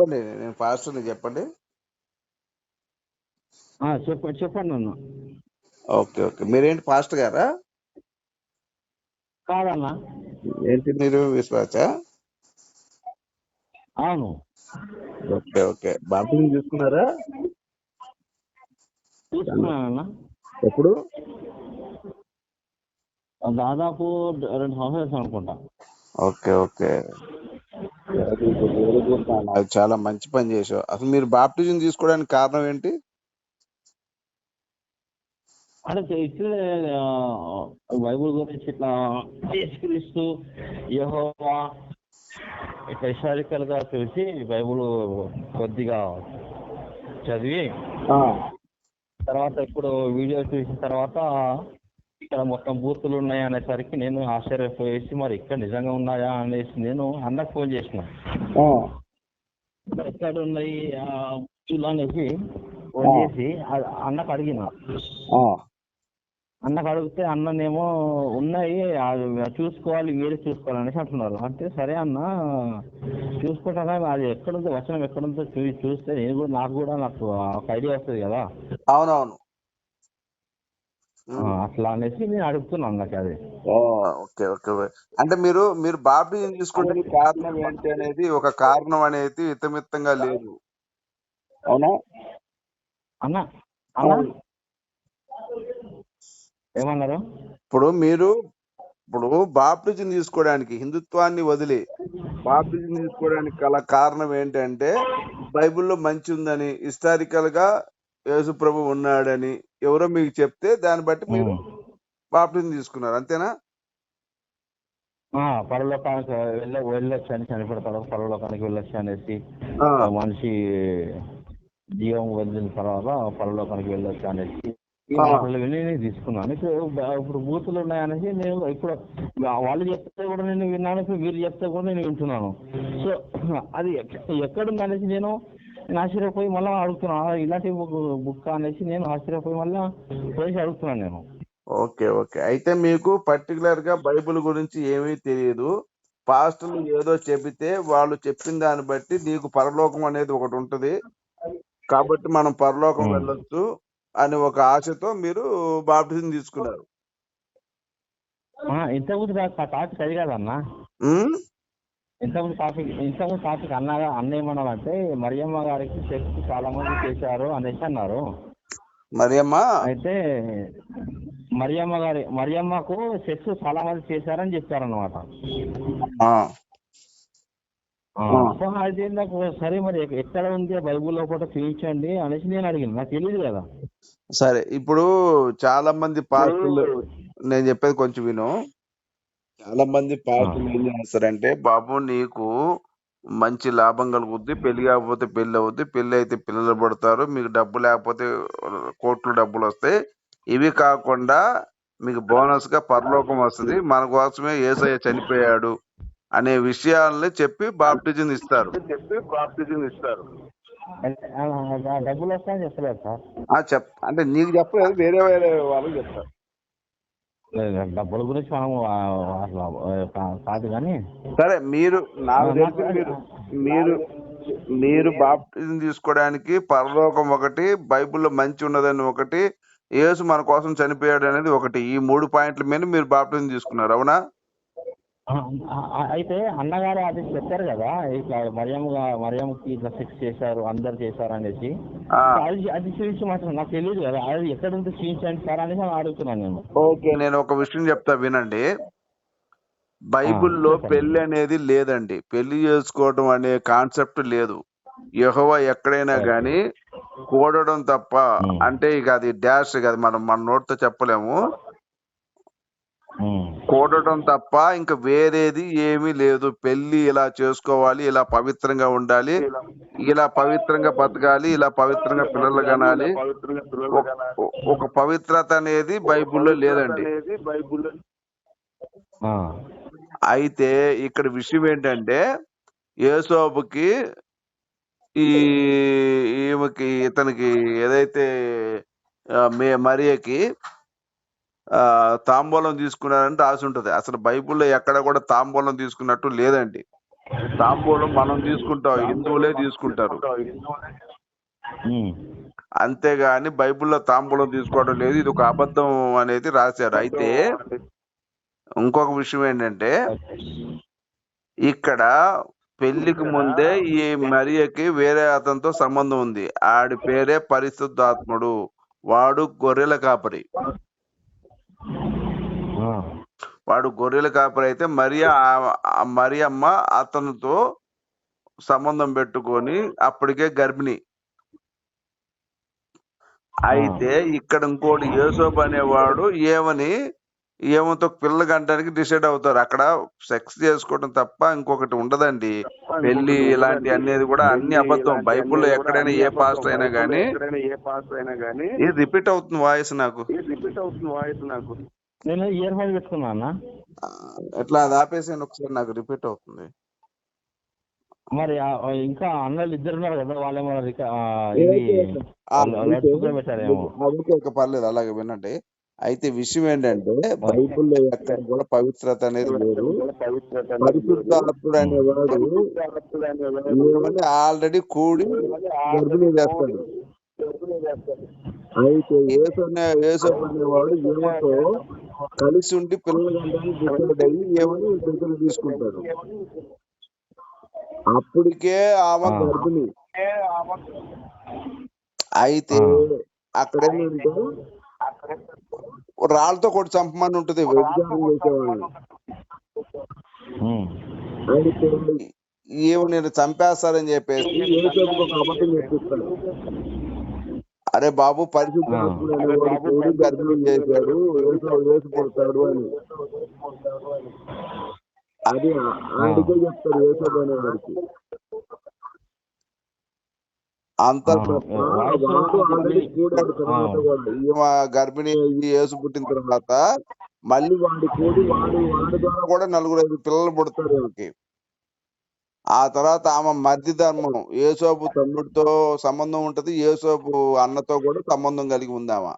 చెప్పండి నేను పాస్టర్ని చెప్పండి. ఆ, చెప్ప చెప్పండి అన్న ఓకే ఓకే. మీరేంటి పాస్టర్ గారా? కాదన్న. ఏంటి మీరు విశ్వాస? అవును. Okay okay. బాప్టిజం తీసుకున్నారా? తీసుకున్నానన్న ఎప్పుడు? దాదాపు రెండు సంవత్సరాలు అనుకుంటా. Okay okay. అది చాలా మంచి పని చేసావు. అసలు మీరు బాప్టిజం తీసుకోవడానికి కారణం ఏంటి? అంటే ఆ, బైబుల్ గురించి ఇట్లా యేసుక్రీస్తు యెహోవా ఇట్లా హిస్టారికల్గా తెలిసి బైబుల్ కొద్దిగా చదివి తర్వాత ఇప్పుడు వీడియో చూసిన తర్వాత ఇక్కడ మొత్తం బూతులు ఉన్నాయి అనేసరికి నేను ఆశ్చర్యపోయేసి మరి ఇక్కడ నిజంగా ఉన్నాయా? అనేసి నేను అన్నకు ఫోన్ చేసిన. ఎక్కడ ఉన్నాయి ఆ బూతులు అనేసి ఫోన్ చేసి అన్నకు అడిగిన. అన్నకు అడిగితే అన్ననేమో ఉన్నాయి చూసుకోవాలి మీరే చూసుకోవాలి అనేసి అంటున్నారు. అంటే సరే అన్న చూసుకుంటారా అది ఎక్కడుందో వచనం ఎక్కడుందో చూ చూస్తే నేను కూడా నాకు కూడా నాకు ఒక ఐడియా వస్తుంది కదా? అవునవును. అట్లా అనేసి నేను అడుగుతున్నాను నాకు అది. ఓకే ఓకే అంటే మీరు మీరు బాప్టిజం తీసుకోవడానికి కారణం ఏంటి అనేది ఒక కారణం అనేది ఇతమిత్తంగా లేదు. అవునా? అన్న అన్న? ఏమన్నారు? ఇప్పుడు మీరు ఇప్పుడు బాప్టిజం తీసుకోవడానికి హిందుత్వాన్ని వదిలి బాప్టిజం తీసుకోవడానికి గల కారణం ఏంటంటే బైబిల్లో మంచి ఉందని హిస్టారికల్గా యేసు ప్రభు ఉన్నాడని ఎవరో మీకు చెప్తే దాన్ని బట్టి మీరు. బాప్టిజం తీసుకున్నారు అంతేనా? ఆ, పరలోకానికి వెళ్ళ వెళ్ళొచ్చు అని చనిపెడతాడు పరలోకానికి వెళ్ళొచ్చు అనేసి మనిషి జీవం వదిలిన తర్వాత పరలోకానికి వెళ్ళొచ్చు అనేసి విని నేను తీసుకున్నాను. ఇప్పుడు బూతులు ఉన్నాయనేసి నేను ఇప్పుడు వాళ్ళు చెప్తే కూడా నేను విన్నాను మీరు చెప్తే కూడా నేను వింటున్నాను. సో అది ఎక్క- ఎక్కడుంది అనేసి నేను నేను ఆశ్చర్యపోయి మళ్ళీ అడుగుతున్నాను ఇలాంటి బుక్ బుక్ అనేసి నేను ఆశ్చర్యపోయి మళ్ళీ పోయి అడుగుతున్నాను నేను. Okay okay. అయితే మీకు పర్టికులర్గా బైబిల్ గురించి ఏమీ తెలియదు. పాస్టర్లు ఏదో చెబితే వాళ్ళు చెప్పిన దాన్ని బట్టి నీకు పరలోకం అనేది ఒకటి ఉంటది. కాబట్టి మనం పరలోకం. వెళ్ళొచ్చు అని ఒక ఆశతో మీరు బాప్టిజం తీసుకున్నారు. ఆ, ఇంతకుముందు కా- టాపిక్ అది కాదన్నా. ఉమ్? ఇంతకుముందు టాపిక్ ఇంతకుముందు టాపిక్ అన్నగా అన్న ఏమన్నారంటే మరియమ్మ గారికి సెక్స్ చాలా మంది చేశారు అనేసి అన్నారు. మరియమ్మా? అయితే మరియమ్మ గారి మరియమ్మకు సెక్స్ చాలా మంది చేశారని. సో అది నాకు సరే మరి ఎక్క- ఎక్కడ ఉంది? బైబుల్లో కూడా చూపించండి అనేసి నేను అడిగింది నాకు తెలియదు కదా. సరే ఇప్పుడు చాలా మంది పాస్టర్లు నేను చెప్పేది కొంచెం విను. చాలా మంది పాస్టర్లు ఏం చేస్తారంటే బాబు నీకు మంచి లాభం కలుగుద్ది పెళ్ళి కాకపోతే పెళ్ళి అవుద్ది పెళ్ళి అయితే పిల్లలు పడతారు మీకు డబ్బు లేకపోతే కోట్లు డబ్బులు వస్తాయి. ఇవి కాకుండా మీకు బోనస్గా పరలోకం వస్తుంది మన కోసమే ఏసయ్య చనిపోయాడు అనే విషయాల్ని చెప్పి బాప్టిజం ఇస్తారు. చెప్పి బాప్టిజం ఇస్తారు అంటే, ఆ, ఆ, డబ్బులు వస్తాయని చెప్పలేదు సార్? ఆ చెప్ అంటే నీకు చెప్పలేదు వేరే వేరే వాళ్ళకి చెప్తారు. డబ్బుల గురించి మనం అసలు కాదు కానీ సరే మీరు నాకు తెలిసి మీరు మీరు మీరు బాప్టిజం తీసుకోవడానికి పరలోకం ఒకటి బైబిల్లో మంచి ఉన్నదని ఒకటి యేసు మన కోసం చనిపోయాడు అనేది ఒకటి. ఈ మూడు పాయింట్ల మీద మీరు బాప్టిజం తీసుకున్నారు అవునా? అయితే అన్నగారు అది చెప్పారు కదా ఇట్లా మరియమ్మ మరియమ్మకి ఇట్లా సెక్స్ చేశారు అందరు చేశారు అనేసి అది అది చూపించి మాత్రం నాకు తెలియదు కదా అది ఎక్కడ ఉంది చూపించండి సార్ అనేసి అని అడుగుతున్నాను నేను ఓకే నేను ఒక విషయం చెప్తా వినండి బైబిల్లో. పెళ్ళి అనేది లేదండి పెళ్ళి చేసుకోవడం అనే కాన్సెప్ట్ లేదు యెహోవా ఎక్కడైనా ఓకే. గాని కూడడం తప్ప. అంటే ఇక అది డాష్ కాదు మనం మన నోటితో చెప్పలేము. కూడటం తప్ప ఇంకా వేరేది ఏమీ లేదు. పెళ్ళి ఇలా చేసుకోవాలి ఇలా పవిత్రంగా ఉండాలి ఇలా పవిత్రంగా బతకాలి ఇలా పవిత్రంగా పిల్లలు కనాలి. ఒక- పవిత్రత అనేది బైబిల్లో లేదండి. ఆ. అయితే ఇక్కడ విషయం ఏంటంటే యేసోబుకి ఈ ఈమెకి ఇతనికి ఏదైతే మే మరియకి తాంబూలం తీసుకున్నారని రాసి ఉంటది. అసలు బైబిల్లో ఎక్కడ కూడా తాంబూలం తీసుకున్నట్టు లేదండి. తాంబూలం మనం తీసుకుంటాం హిందువులే తీసుకుంటారు. అంతేగాని బైబిల్లో తాంబూలం తీసుకోవడం లేదు. ఇది ఒక అబద్ధం అనేది రాశారు. అయితే ఇంకొక విషయం ఏంటంటే ఇక్కడ పెళ్ళికి ముందే ఈ మరియకి వేరే అతనితో సంబంధం ఉంది. ఆడి పేరే పరిశుద్ధాత్ముడు. వాడు గొర్రెల కాపరి. వాడు గొర్రెల కాపరి అయితే మరియ మరియమ్మ అతనితో సంబంధం పెట్టుకొని అప్పటికే గర్భిణి. అయితే ఇక్కడ ఇంకోటి యేసోబు అనేవాడు ఏమని ఏమతో పిల్ల గంటానికి డిసైడ్ అవుతారు. అక్కడ సెక్స్ చేసుకోవడం తప్ప ఇంకొకటి ఉండదండి. పెళ్ళి ఇలాంటి అనేది కూడా అన్ని అబద్ధం. బైబిల్లో ఎక్కడైనా ఏ పాస్ట్ అయినా గానీ ఏ పాస్ అయినా గానీ ఇది రిపీట్ అవుతుంది వాయిస్ నాకు. రిపీట్ అవుతుంది వాయిస్ నాకు. నేను ఇయర్ ఫోన్ పెట్టుకున్నా అన్న. ఎట్లా అది ఆపేసాను ఒకసారి నాకు రిపీట్ అవుతుంది. మరి ఇంకా అన్నలు ఇద్దరు ఉన్నారు కదా వాళ్ళేమో ఇది పర్లేదు అలాగే వినండి. అయితే విషయం ఏంటంటే బైబిల్లో ఎక్కడ కూడా పవిత్రత అనేది లేదు పరిశుద్ధాత్ముడు అనేవాడు ఆల్రెడీ కూడి గర్భిణీ చేస్తాడు. అయితే యేసు అనే యేసు అనేవాడు ఏమతో కలిసి ఉండి పిల్లలు అయ్యి ఏమని దగ్గర తీసుకుంటాడు అప్పటికే ఆమె. గర్భిణి అయితే అక్కడ రాళ్ళతో కొట్టి చంపమని ఉంటుంది వ్యభిచారం. అయితే ఏమో నేను చంపేస్తారని చెప్పేసి ఒక అబద్ధం అరే బాబు కోడి గర్భిణం చేశాడు. పుడతాడు అని. అది ఆడికే చెప్తాడు యేసోపు అనేవాడికి అంత ఈమె గర్భిణి అయ్యి యేసు పుట్టిన తర్వాత మళ్ళీ వాడి కోడి వాడు వాడి ద్వారా కూడా నలుగురు ఐదు పిల్లలు పుడతారు వీళ్ళకి ఆ తర్వాత ఆమె మధ్య ధర్మం ఏసోపు తమ్ముడితో సంబంధం ఉంటది ఏసోపు అన్నతో కూడా సంబంధం కలిగి ఉంది ఆమె.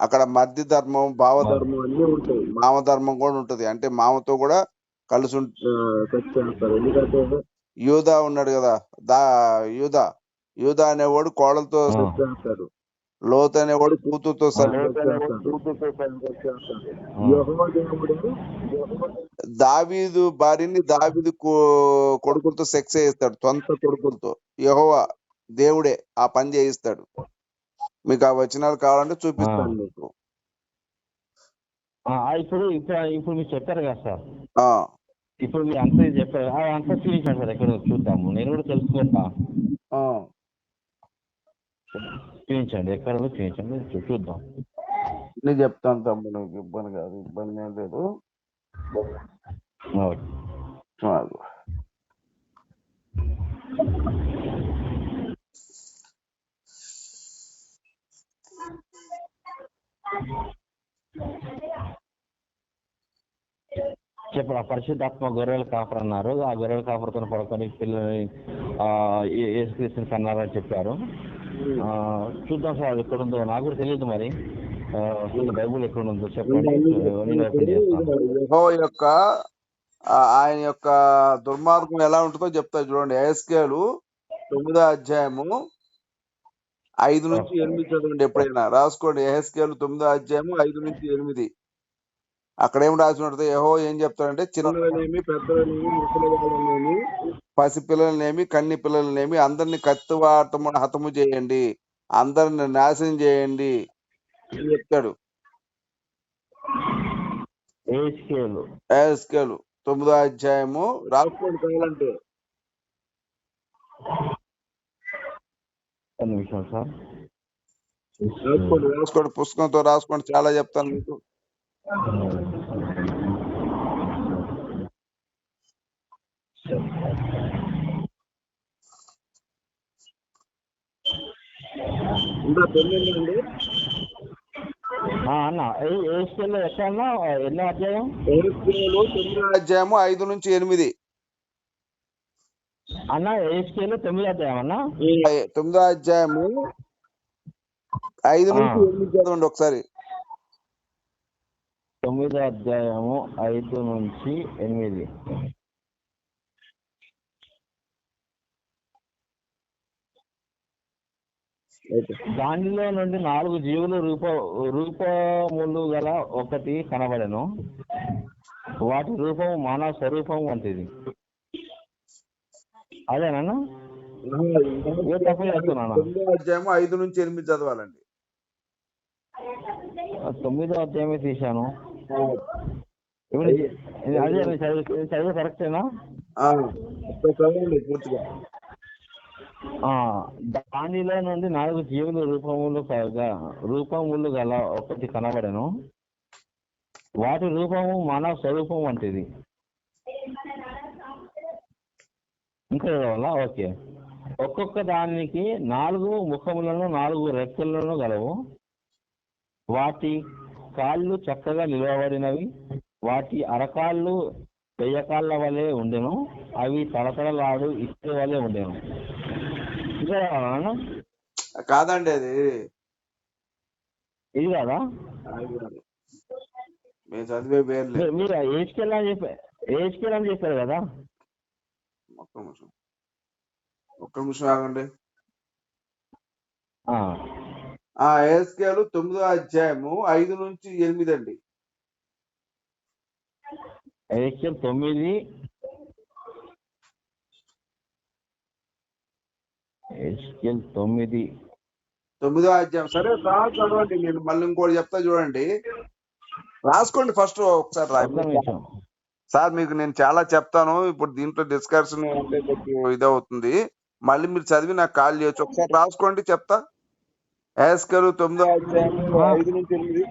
అక్కడ మధ్య ధర్మం భావ ధర్మం అన్ని ఉంటాయి. మామ ధర్మం కూడా ఉంటది. అంటే మామతో కూడా కలిసి ఉం- ఆ, సెక్స్ చేస్తారు. ఎందుకంటే యూదా ఉన్నాడు కదా దా యూదా. యూదా అనేవాడు కోడలతో చేస్తాడు. లోతు అనేవాడు కూతురుతో సెక్స్ చేస్తాడు. ఆ. యెహోవా దేవుడు దావీదు భార్యని దావీదు కొడుకులతో సెక్స్ చేయిస్తాడు సొంత కొడుకులతో. యెహోవా దేవుడే ఆ పని చేయిస్తాడు. మీకు ఆ వచనాలు కావాలంటే చూపిస్తాను. మీకు. ఇప్పుడు ఇప్పుడు మీరు చెప్పారు కదా సార్. ఆ. ఇప్పుడు మీరు అంతా చెప్పారు. ఆ, అంతా చూపించండి సార్ ఎక్కడ చూద్దాము. నేను కూడా తెలుసుకుంటా. ఆ. చూపించండి ఎక్కడ చూపించండి చూద్దాం. నేను చెప్తాను తమ్ముడు ఇబ్బంది కాదు ఇబ్బంది ఏం లేదు. చెప్పండి ఆ పరిశుద్ధాత్మ గొర్రెల కాపర్ అన్నారు. ఆ గొర్రెల కాపర్తో పడుకొని పిల్లల్ని ఆ, ఏ- యేసుక్రీస్తుని కన్నారని చెప్పారు. చూద్దాం సార్ అది ఎక్కడ ఉందో నాకు కూడా తెలియదు మరి. బైబుల్ ఎక్కడ ఉందో చెప్పండి యొక్క ఆయన యొక్క దుర్మార్గం ఎలా ఉంటుందో చెప్తా చూడండి. ఏస్కేలు తొమ్మిదో అధ్యాయము ఐదు నుంచి ఎనిమిది చదవండి ఎప్పుడైనా. రాసుకోండి. ఎహెస్కేలు తొమ్మిదో అధ్యాయము ఐదు నుంచి ఎనిమిది. అక్కడ ఏం రాసి ఉంటుంది యహో ఏం చెప్తాడంటే పెద్దలనేమి ముసలివాళ్ళనేమి పసిపిల్లలనేమి కన్ని పిల్లలనేమి అందరిని కత్తివాటము హతము చేయండి అందరిని నాశనం చేయండి అని చెప్తాడు. ఏస్కేలు. తొమ్మిదో అధ్యాయము రాసుకోండి కావాలంటే. ఒక నిమిషం సార్. రాసుకోండి రాసుకోండి పుస్తకంతో రాసుకోండి చాలా చెప్తాను మీకు. అన్న ఏ- ఏస్కేల్లో ఎక్కడ అన్నా ఎన్నో అధ్యాయం? తొమ్మిదో అధ్యాయము ఐదు నుంచి ఎనిమిది. అన్న ఏస్కేల్లో తొమ్మిది అధ్యాయం అన్న? తొమ్మిదో అధ్యాయము ఐదు నుంచి. ఎనిమిది చదవండి ఒకసారి. తొమ్మిదో అధ్యాయము ఐదు నుంచి ఎనిమిది. దానిలో నుండి నాలుగు జీవులు రూప రూపములు గల ఒకటి కనబడెను. వాటి రూపము మానవ స్వరూపం వంటిది. అదేనా ఏ తప్పు చేస్తున్నానా ఐదు నుంచి ఎనిమిది చదవాలండి. తొమ్మిదో అధ్యాయమే తీశాను. ఇప్పుడు అదే చదివి కరెక్టేనా చదవండి పూర్తిగా. దానిలో నుండి నాలుగు జీవులు రూపములు కలగా రూపములు గల ఒకటి కనబడెను. వాటి రూపము మానవ స్వరూపం వంటిది. ఇంకా చదవాలా ఓకే. ఒక్కొక్క దానికి నాలుగు ముఖములను నాలుగు రెక్కలను గలవు. వాటి కాళ్ళు చక్కగా నిలవబడినవి. వాటి అరకాళ్ళు పెయ్యకాళ్ళ వలె ఉండెను. అవి తడతడలాడు ఇసుక వలె ఉండెను? కాదండి అది. ఇది కదా. మేము చదివే పేర్లే మీరు- మీరు చెప్పారు ఏజ్కెళ్ళి అని చెప్పారు కదా? ఒక్క నిమిషం. ఒక్క నిమిషం ఆగండి. ఆ, ఏస్కేలు తొమ్మిదో అధ్యాయము ఐదు నుంచి ఎనిమిది అండి. తొమ్మిది. తొమ్మిది. తొమ్మిదో అధ్యాయం. సరే చదవండి. నేను మళ్ళీ ఇంకోటి చెప్తా చూడండి. రాసుకోండి ఫస్ట్ ఒకసారి ఒక్క రా నిమిషం. సార్ మీకు నేను చాలా చెప్తాను. ఇప్పుడు దీంట్లో డిస్కషన్ ఇదవుతుంది. మళ్ళీ మీరు చదివి నాకు కాల్ చేయొచ్చు. ఒకసారి రాసుకోండి చెప్తా. యాస్కరు తొమ్మిదో అధ్యాయం ఆ. ఐదు నుంచి ఎనిమిది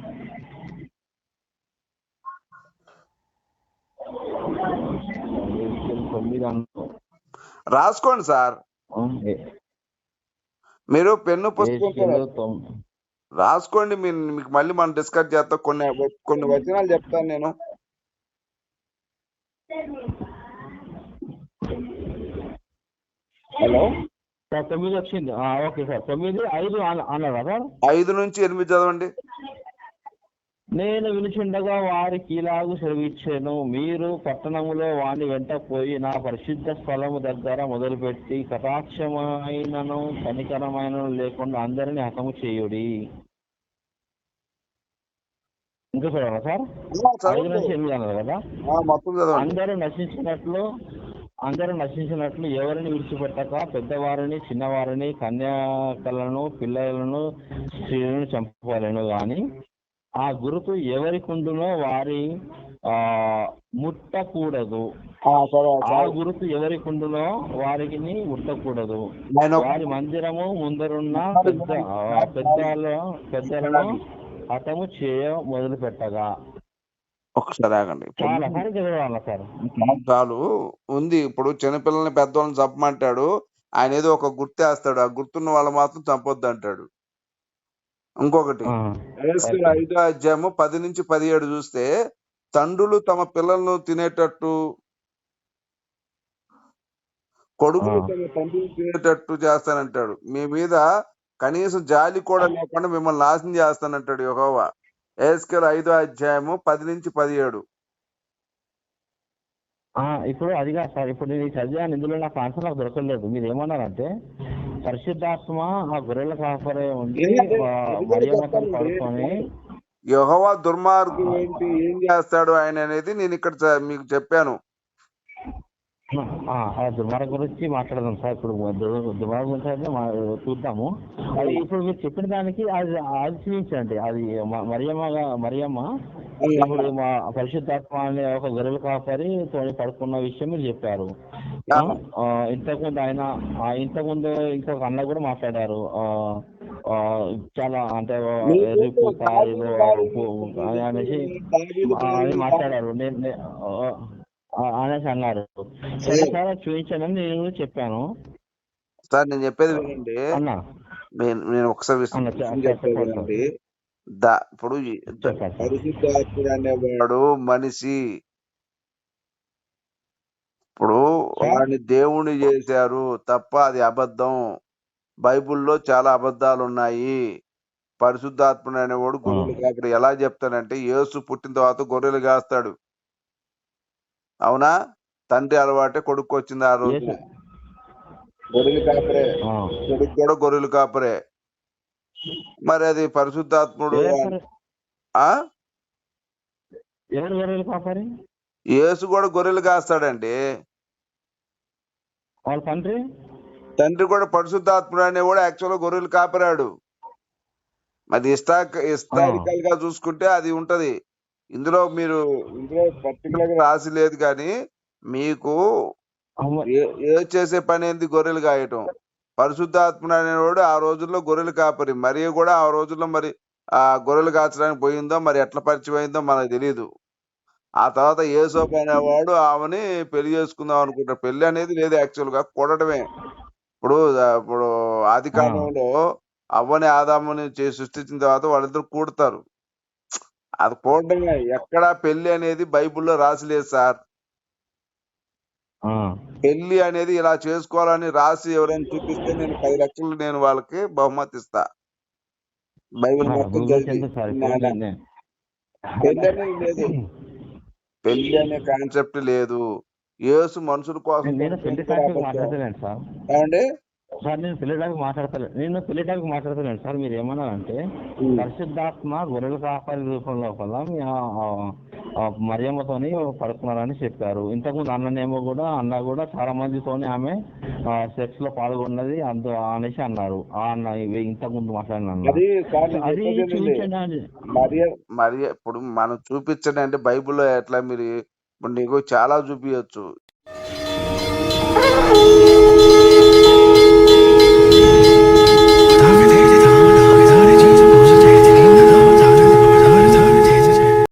రాసుకోండి సార్ మీరు పెన్ను పుస్తకం రాసుకోండి మీరు మీకు మళ్ళీ మనం డిస్కస్ చేస్తాం కొన్ని కొన్ని వచనాలు చెప్తాను నేను హలో సార్ తొమ్మిది వచ్చింది. Okay sir. తొమ్మిది ఐదు అన్న- అన్నారా సార్? ఐదు నుంచి ఎనిమిది చదవండి. నేను వినుచుండగా వారికి ఇలాగు సెలవిచ్చాను. మీరు పట్టణములో వాని వెంట పోయి నా పరిశుద్ధ స్థలము దగ్గర మొదలుపెట్టి కటాక్షమైనను కనికరమైనను లేకుండా అందరిని హతము చేయుడి. ఇంకా చూడాలా సార్? ఐదు నుంచి ఎనిమిది అన్నారు కదా? అందరూ నశించినట్లు అందరూ నశించినట్లు ఎవరిని విడిచిపెట్టక పెద్దవారిని చిన్నవారిని కన్యాకలను పిల్లలను స్త్రీలను చంపవలను గాని ఆ గురుతు ఎవరికి ఉండునో వారి ఆ ముట్టకూడదు. ఆ. గురుతు ఎవరికి ఉండునో వారికి ముట్టకూడదు. వారి మందిరము ముందరున్న పెద్ద పెద్దల పెద్దలను హతము చేయ మొదలు పెట్టగా ఒకసారి ఆగండి చాలా సార్ చదవాలా సార్. చాలు, చాలు ఉంది. ఇప్పుడు చిన్నపిల్లల్ని పెద్దవాళ్ళని చంపమంటాడు. ఆయన ఏదో ఒక గుర్తు వేస్తాడు. ఆ గుర్తున్న వాళ్ళు మాత్రం చంపొద్దు అంటాడు. ఇంకొకటి. ఐదో అధ్యాయము పది నుంచి పదిహేడు చూస్తే తండ్రులు తమ పిల్లలను తినేటట్టు కొడుకులు. తమ తండ్రిని తినేటట్టు చేస్తానంటాడు. మీ మీద కనీసం జాలి కూడా లేకుండా మిమ్మల్ని నాశనం చేస్తానంటాడు యెహోవా. ఏస్కేల్ ఐదో అధ్యాయము పది నుంచి పదిహేడు. ఆ, ఇప్పుడు అది కాదు సార్ ఇప్పుడు నేను చదివాను ఇందులో నాకు ఆన్సర్ నాకు దొరకలేదు. మీరు ఏమన్నారంటే పరిశుద్ధాత్మ ఆ గొర్రెల కాపరే ఉండి ఏంటంటే, ఆ, అది కూడా మరియమ్మతో చెప్తానండి. పడుకొని యెహోవా దుర్మార్గం ఏంటి? ఏం చేస్తాడు ఆయన అనేది నేను ఇక్కడ మీకు చెప్పాను. దుర్మార్గం గురించి మాట్లాడదాం సార్. ఇప్పుడు దు- దుర్మార్గం గురించి అయితే మా- చూద్దాము. అది ఇప్పుడు మీరు చెప్పిన దానికి అది అది చూపించండి అది మరియమ్మ మరియమ్మ ఇప్పుడు మా పరిశుద్ధాత్మ అనే ఒక గొర్రెల కాపరి తోని పడుకున్న విషయం మీరు చెప్పారు. ఇంతకుముందు ఆయన ఆ, ఇంతకుముందు ఇంకొక అన్న కూడా మాట్లాడారు. చాలా అంటే అనేసి మాట్లాడారు. నేను అనేసి అన్నారు. సరే అని నేను కూడా చెప్పాను. సార్ నేను చెప్పేది వినండి. అన్న. నేను ఒకసారి చెప్పేది ఇప్పుడు. పరిశుద్ధాత్ముడు అనేవాడు మనిషి. ఇప్పుడు వాడిని దేవుని చేశారు తప్ప అది అబద్ధం. బైబిల్లో చాలా అబద్ధాలు ఉన్నాయి పరిశుద్ధాత్ముడు అనేవాడు గొర్రెలు కాపరి ఎలా చెప్తాడంటే యేసు పుట్టిన తర్వాత గొర్రెలు కాస్తాడు. అవునా? తండ్రి అలవాటే కొడుకు వచ్చింది ఆ రోజు. గొర్రెలు కాపరే. కొడుకు కూడా గొర్రెలు కాపరే. మరి అది పరిశుద్ధాత్ముడు ఆ? ఎవరు గొర్రెలు కాపరి? యేసు కూడా గొర్రెలు కాస్తాడండి. వాళ్ళ తండ్రి? తండ్రి కూడా పరిశుద్ధాత్ముడు అనేవాడు యాక్చువల్గా గొర్రెలు కాపరాడు. అది ఇష్టా హిస్టారికల్గా చూసుకుంటే అది ఉంటది. ఇందులో మీరు ఇందులో పర్టికులర్గా రాసి లేదు కానీ మీకు ఏ- చేసే పని ఏంది? గొర్రెలు కాయటం. పరిశుద్ధాత్ముడు అనేవాడు ఆ రోజుల్లో గొర్రెలు కాపరి. మరి కూడా ఆ రోజుల్లో మరి ఆ గొర్రెలు కాచడానికి పోయిందో మరి ఎట్లా పరిచయం అయిందో మనకు తెలియదు ఆ తర్వాత ఏసోపు అనేవాడు ఆమెని పెళ్ళి చేసుకుందాం అనుకుంటారు పెళ్ళి అనేది లేదు యాక్చువల్గా కొడటమే ఇప్పుడు ఇప్పుడు ఆది కాలంలో అవ్వని ఆదాముని చేసి సృష్టించిన తర్వాత వాళ్ళిద్దరు కూడతారు. అది కూడటమే ఎక్కడా పెళ్ళి అనేది బైబిల్లో రాసిలేదు సార్. పెళ్ళి అనేది ఇలా చేసుకోవాలని రాసి ఎవరైనా చూపిస్తే నేను పది లక్షలు నేను వాళ్ళకి బహుమతి ఇస్తా. బైబిల్ మొత్తం చదివి పెళ్ళి అనేది లేదు. పెళ్ళి అనే కాన్సెప్ట్ లేదు. యేసు మనుషుల కోసం సార్ నేను పెళ్ళి టాపిక్ మాట్లాడతలేదు నేను పెళ్ళి టాపిక్ మాట్లాడతలేను సార్ మీరు ఏమన్నారంటే పరిశుద్ధాత్మ గొర్రెల కాపరి ఆ- ఆ- ఆ మరియమ్మతోని పడుకున్నారని చెప్పారు. ఇంతకుముందు అన్ననేమో కూడా అన్న కూడా చాలా మందితోని ఆమె సెక్స్లో పాల్గొన్నది అందు అనేసి అన్నారు. ఆ అన్న ఇవి ఇంతకుముందు మాట్లాడిన అన్న. అది సార్ నేను అది చెప్పేది ఏంటంటే, చూపించండి అని. మరి మరి ఇప్పుడు మనం చూపించండి అంటే బైబిల్లో ఎట్లా మీరు ఇప్పుడు నీకు చాలా చూపించచ్చు.